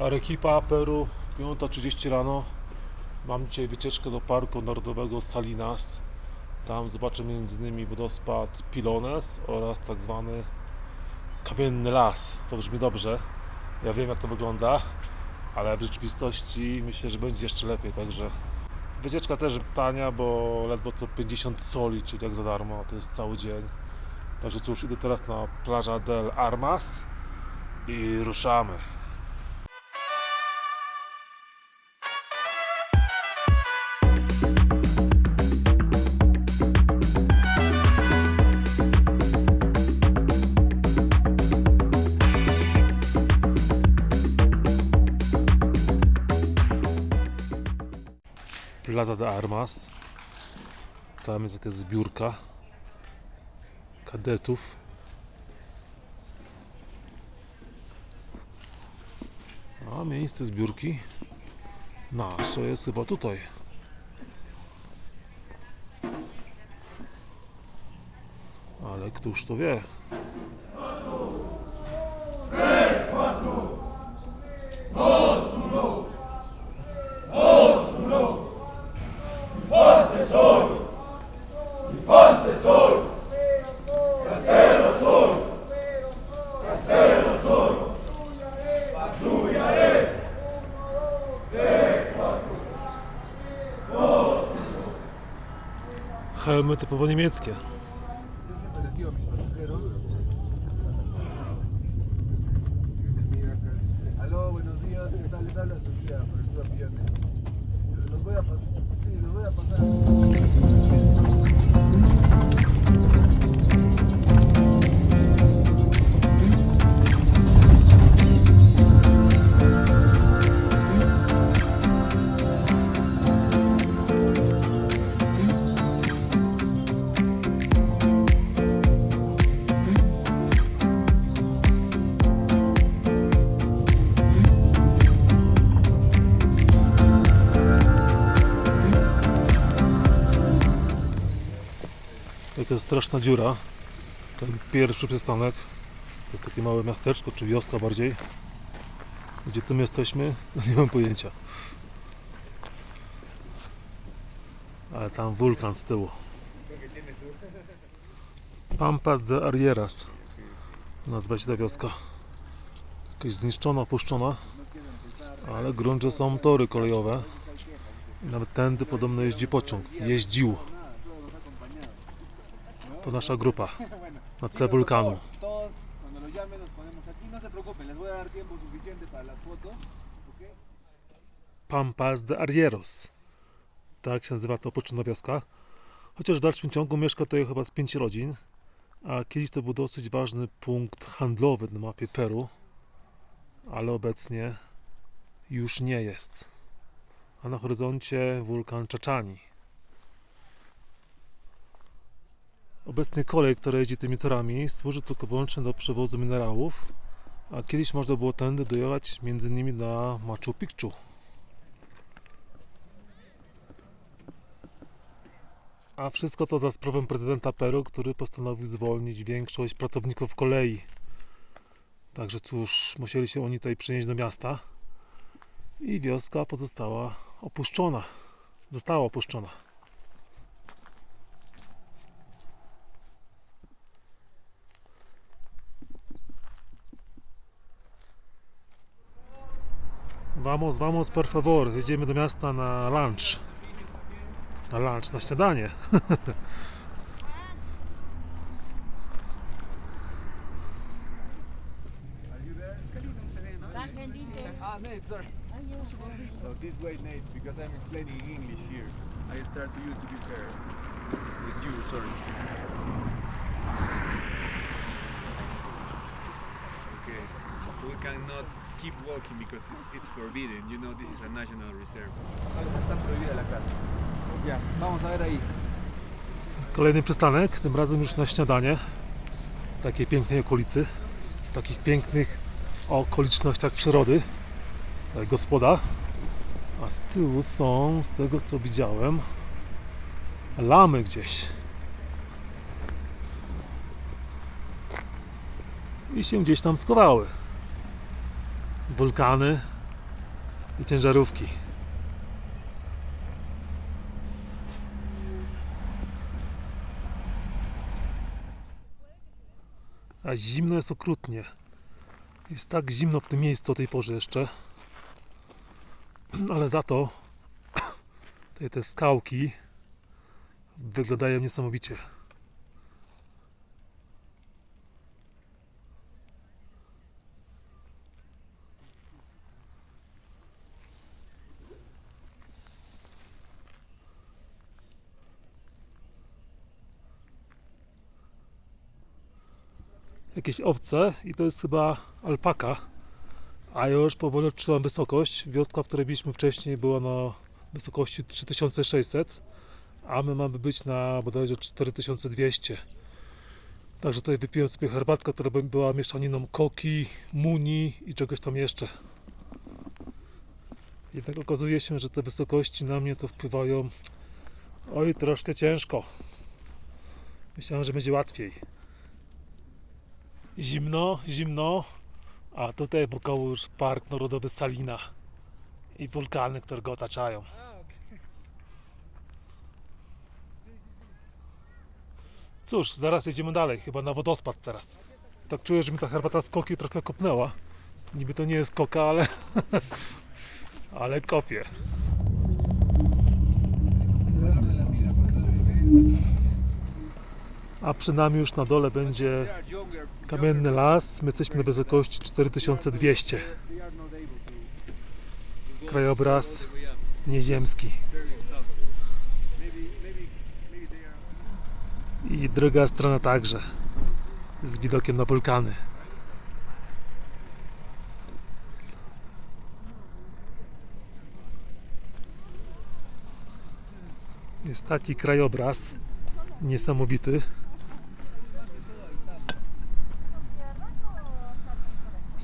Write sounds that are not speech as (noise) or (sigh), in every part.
Arequipa, Peru, 5.30 rano. Mam dzisiaj wycieczkę do Parku Narodowego Salinas. Tam zobaczę m.in. wodospad Pilones oraz tak zwany kamienny las. To brzmi dobrze. Ja wiem jak to wygląda, ale w rzeczywistości myślę, że będzie jeszcze lepiej, także wycieczka też tania, bo ledwo co 50 soli, czyli jak za darmo, to jest cały dzień. Także cóż, idę teraz na plaża del Armas i ruszamy. Plaza de Armas. Tam jest jakaś zbiórka kadetów. A miejsce zbiórki nasze jest chyba tutaj. Ale któż to wie? Hełmy typowo niemieckie. Straszna dziura. Ten pierwszy przystanek to jest takie małe miasteczko, czy wioska bardziej. Gdzie tym jesteśmy? (laughs) No nie mam pojęcia. Ale tam wulkan z tyłu. Pampas de Arrieras. Nazwa się ta wioska. Jakaś zniszczona, opuszczona. Ale w gruncie są tory kolejowe. Nawet tędy podobno jeździ pociąg. Jeździł. To nasza grupa na tle wulkanu. No. Pampas de Arrieros. Tak się nazywa ta opuszczona wioska. Chociaż w dalszym ciągu mieszka tutaj chyba z pięć rodzin, a kiedyś to był dosyć ważny punkt handlowy na mapie Peru, ale obecnie już nie jest. A na horyzoncie wulkan Czaczani. Obecnie kolej, która jeździ tymi torami, służy tylko wyłącznie do przewozu minerałów, a kiedyś można było tędy dojechać między innymi na Machu Picchu. A wszystko to za sprawą prezydenta Peru, który postanowił zwolnić większość pracowników kolei. Także cóż, musieli się oni tutaj przenieść do miasta i wioska pozostała opuszczona. Została opuszczona. Vamos, vamos, por favor. Jedziemy do miasta na lunch. Na lunch, na śniadanie. Nate, sorry. So this way, Nate, because I'm explaining English here. I start to you to be fair. With you, sorry. Okay, so we cannot keep walking because it's, it's forbidden. You know, this is a national reserve. Está prohibida la casa. Ya, vamos a ver ahí. Kolejny przystanek, tym razem już na śniadanie. W takiej pięknej okolicy. W takich pięknych okolicznościach przyrody. Tutaj gospoda. A z tyłu są, z tego co widziałem, lamy gdzieś. I się gdzieś tam schowały. Wulkany i ciężarówki. A zimno jest okrutnie. Jest tak zimno w tym miejscu o tej porze jeszcze. (clears throat) Ale za to (clears throat) te, te skałki wyglądają niesamowicie. Jakieś owce i to jest chyba alpaka. A już powoli odczułam wysokość. Wioska, w której byliśmy wcześniej, była na wysokości 3600, a my mamy być na bodajże 4200. Także tutaj wypiłem sobie herbatkę, która by- była mieszaniną koki, muni i czegoś tam jeszcze. Jednak okazuje się, że te wysokości na mnie to wpływają oj troszkę ciężko. Myślałem, że będzie łatwiej. Zimno, zimno, a tutaj wokoło już Park Narodowy Salina i wulkany, które go otaczają. Cóż, zaraz jedziemy dalej, chyba na wodospad teraz. Tak czuję, że mi ta herbata z koki trochę kopnęła. Niby to nie jest koka, ale, (laughs) ale kopie. A przy nami już na dole będzie kamienny las. My jesteśmy na wysokości 4200. Krajobraz nieziemski. I druga strona także. Z widokiem na wulkany. Jest taki krajobraz niesamowity.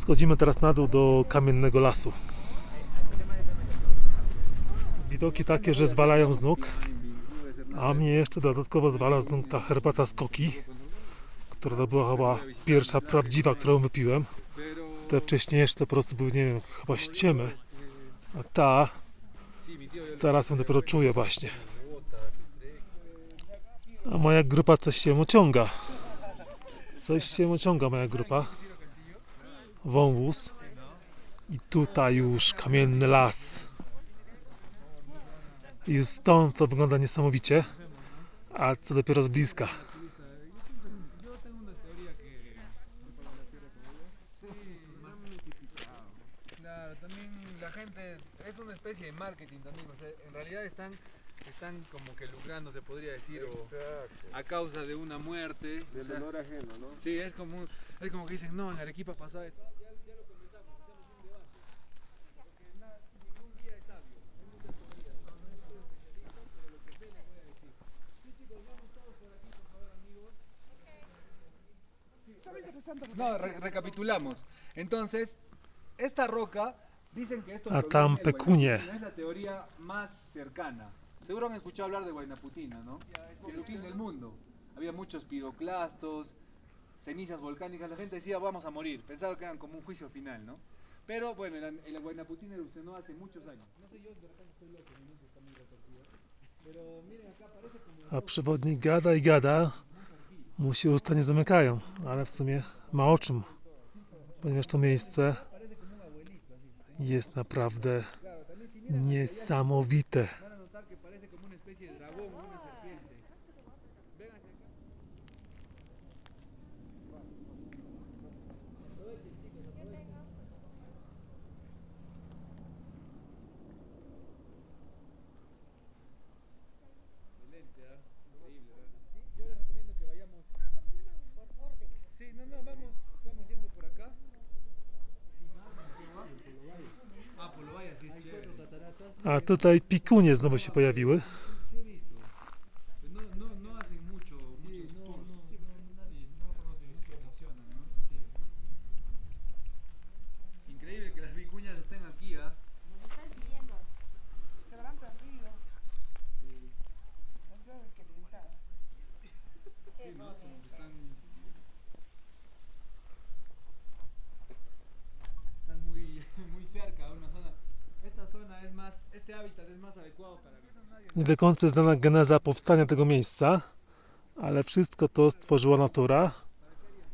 Schodzimy teraz na dół do kamiennego lasu. Widoki takie, że zwalają z nóg, a mnie jeszcze dodatkowo zwala z nóg ta herbata z koki, która to była chyba pierwsza prawdziwa, którą wypiłem. Te wcześniejsze to po prostu były, nie wiem, chyba ściemy, a ta teraz ją dopiero czuję właśnie. A moja grupa coś się ociąga. Coś się ociąga moja grupa. Wąwóz. I tutaj już kamienny las. I stąd to wygląda niesamowicie. A co dopiero z bliska. También la gente es una especie de marketing también, o sea, en realidad están están como que lucrando, se podría decir, o a causa de una muerte. o sea, ajeno, ¿no? Sí, es como es como que dicen, no, en Arequipa pasaba esto. No, re- recapitulamos. Entonces, esta roca, dicen que esto A proviene tam de Pecunie. Guaynaputina, es la teoría más cercana. Seguro han escuchado hablar de Guaynaputina, ¿no? El fin del mundo. Había muchos piroclastos, cenizas volcánicas, la gente decía vamos a morir, pensaba que eran como un juicio final, ¿no? Pero bueno, el, el Guaynaputina erupcionó hace muchos años. No sé yo, de repente estoy loco, muy retorcida. Pero miren acá parece como... A przewodnik gada i gada. Mu się usta nie zamykają, ale w sumie ma o czym. Ponieważ to miejsce jest naprawdę niesamowite. Que parece como una especie de dragón, una tutaj pikunie znowu się pojawiły. No, no, no hacen mucho, muchos tours. Sí, pero nadie, no lo conoce, que funcionan, ¿no? Sí. Increíble que las vicuñas estén aquí, ¿ah? Se habrán perdido. Las veo desorientadas. Qué Sí, ¿no? bonito. Están, están muy, muy cerca de una Nie do końca znana geneza powstania tego miejsca, ale wszystko to stworzyła natura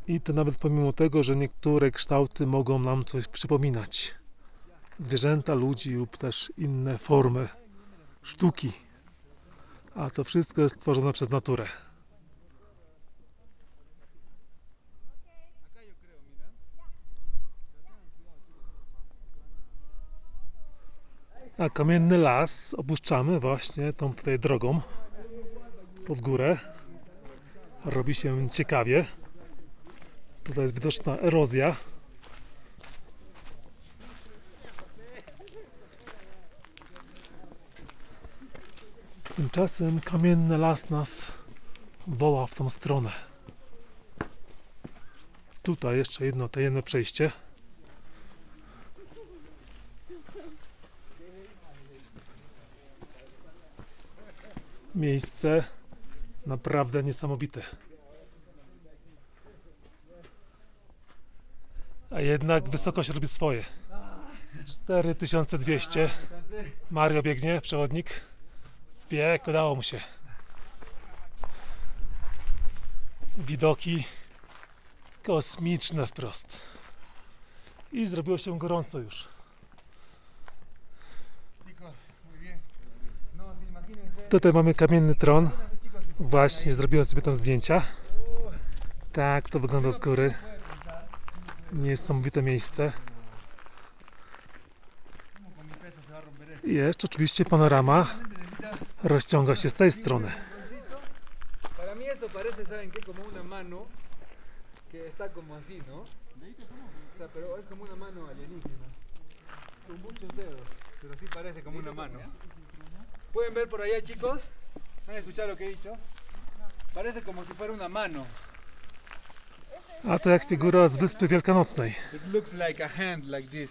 i to nawet pomimo tego, że niektóre kształty mogą nam coś przypominać. Zwierzęta, ludzi lub też inne formy sztuki. A to wszystko jest stworzone przez naturę. Acá yo creo, mira. A kamienny las opuszczamy właśnie tą tutaj drogą pod górę. Robi się ciekawie. Tutaj jest widoczna erozja. Tymczasem kamienny las nas woła w tą stronę. Tutaj jeszcze jedno tajemne przejście. Miejsce naprawdę niesamowite. A jednak wysokość robi swoje. 4200. Mario biegnie, przewodnik. Bieg, udało mu się. Widoki kosmiczne wprost. I zrobiło się gorąco już. Chicos, muy bien. No, sí, imagínense. Tutaj mamy kamienny tron. Właśnie zrobiłem sobie tam zdjęcia. Tak to wygląda z góry. Niesamowite miejsce. I jeszcze oczywiście panorama rozciąga się z tej strony. ¿no? Pero es como una mano alienígena. Con muchos dedos, pero sí parece como una mano. ¿Pueden ver por allá, chicos? ¿Han escuchado lo que he dicho? Parece como si fuera una mano. A to jak figura z Wyspy Wielkanocnej. It looks like a hand, like this.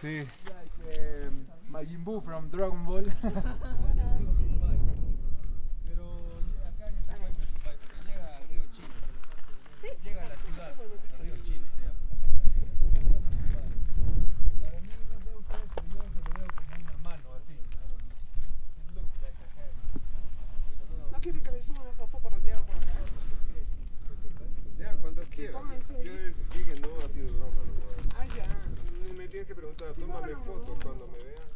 Sí. Like um, Majin Buu from Dragon Ball. (laughs) Pero acá en esta cuenca, porque llega al río Chile. Llega a la ciudad, al río Chile. se llama. Para mí, no sé ustedes, pero yo se lo veo como una mano así. ¿no? It looks like a hand. ¿No quiere que le suba una foto para allá o por acá? Ya, cuando quieras. ponga en serio. Yo les dije no, ha sido broma. No, Ah, ya. me tienes que preguntar, tómame fotos cuando me veas.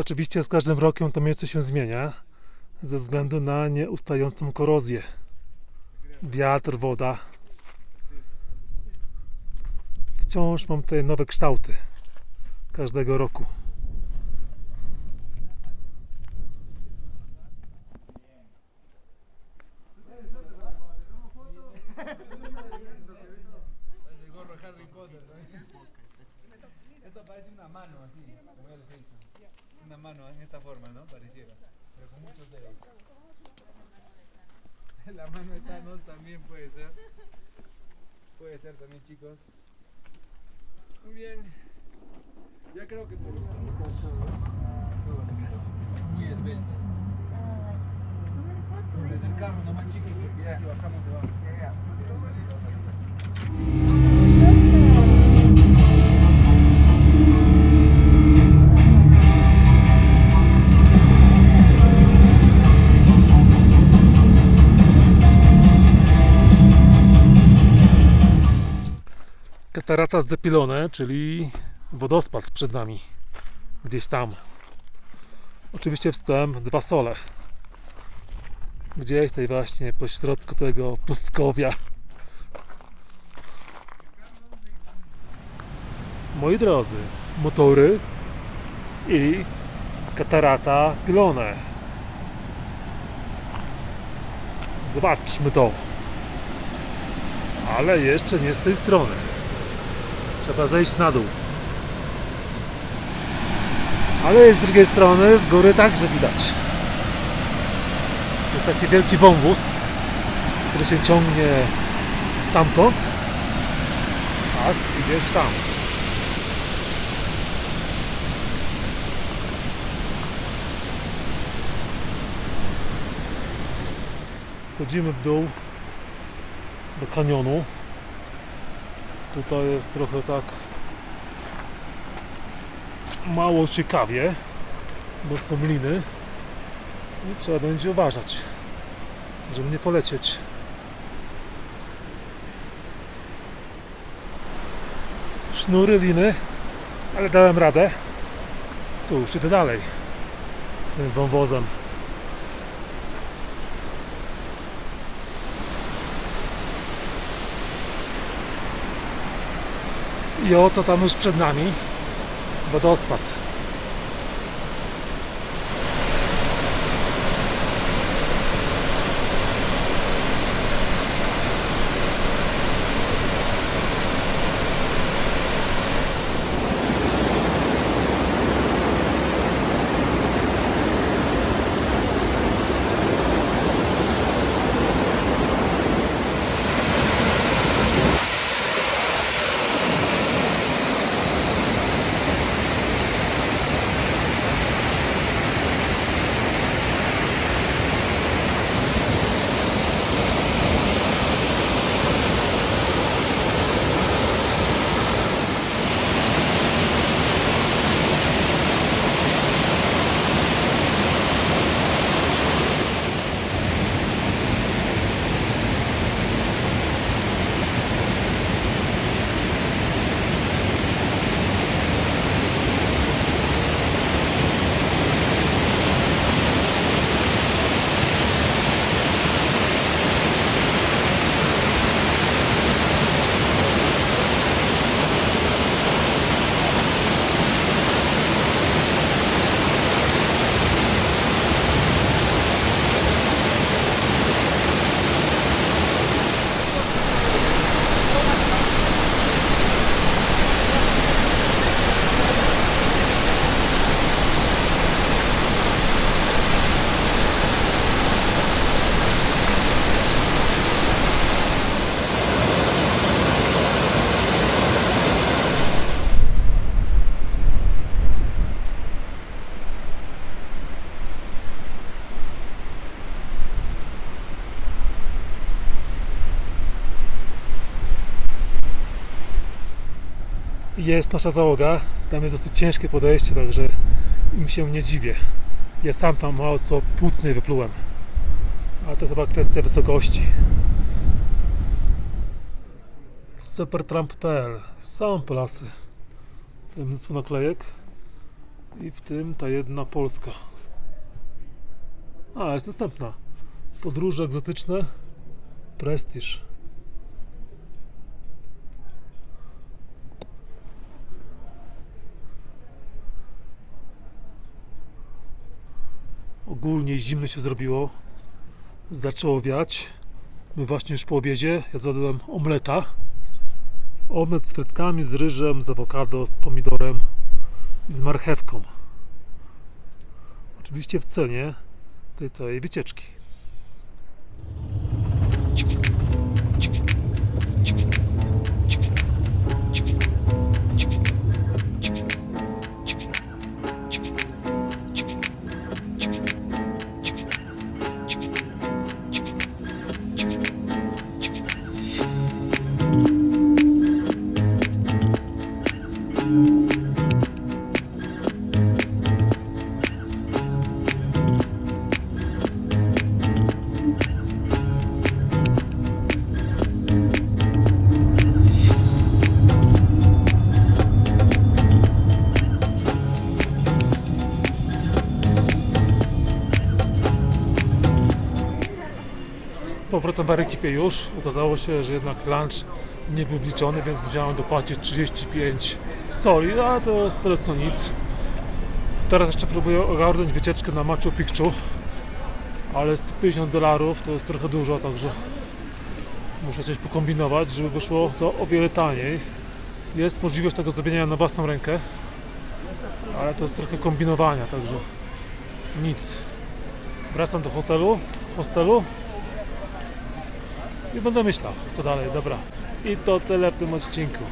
Oczywiście z każdym rokiem to miejsce się zmienia ze względu na nieustającą korozję. Wiatr, woda. Wciąż mam tutaj nowe kształty każdego roku. Una mano en esta forma, ¿no? Pareciera. Pero con muchos dedos. (laughs) La mano de Thanos también puede ser. Puede ser también, chicos. Muy bien. Ya creo que terminamos. Muy esbelto. Desde el carro nomás, chicos, porque ya si bajamos se va. Katarata z Depilone, czyli wodospad przed nami. Gdzieś tam. Oczywiście wstęp dwa sole. Gdzieś tutaj właśnie pośrodku tego pustkowia. Moi drodzy, motory i katarata Pilone. Zobaczmy to. Ale jeszcze nie z tej strony. Trzeba zejść na dół. Ale z drugiej strony, z góry także widać. Jest taki wielki wąwóz, który się ciągnie stamtąd, aż gdzieś tam. Schodzimy w dół do kanionu. Tutaj jest trochę tak mało ciekawie. bo są liny i trzeba będzie uważać, żeby nie polecieć. Sznury, liny, ale dałem radę. Cóż, idę dalej tym wąwozem. I oto tam już przed nami wodospad. Jest nasza załoga. Tam jest dosyć ciężkie podejście, także im się nie dziwię. Ja sam tam mało co płuc nie wyplułem. Ale to chyba kwestia wysokości. Supertrump.pl Są Polacy. W tym mnóstwo naklejek. I w tym ta jedna Polska. A, jest następna. Podróże egzotyczne. Prestiż. Ogólnie zimno się zrobiło. Zaczęło wiać. My właśnie już po obiedzie. Ja zjadłem omleta. Omlet z frytkami, z ryżem, z awokado, z pomidorem i z marchewką. Oczywiście w cenie tej całej wycieczki. Powrotem w Arequipie już. Okazało się, że jednak lunch nie był wliczony, więc musiałem dopłacić 35 soli, ale to jest tyle co nic. Teraz jeszcze próbuję ogarnąć wycieczkę na Machu Picchu, ale z 50 dolarów to jest trochę dużo, także muszę coś pokombinować, żeby wyszło to o wiele taniej. Jest możliwość tego zrobienia na własną rękę, ale to jest trochę kombinowania, także nic. Wracam do hotelu, hostelu i będę myślał, co dalej. Dobra. I to tyle w tym odcinku.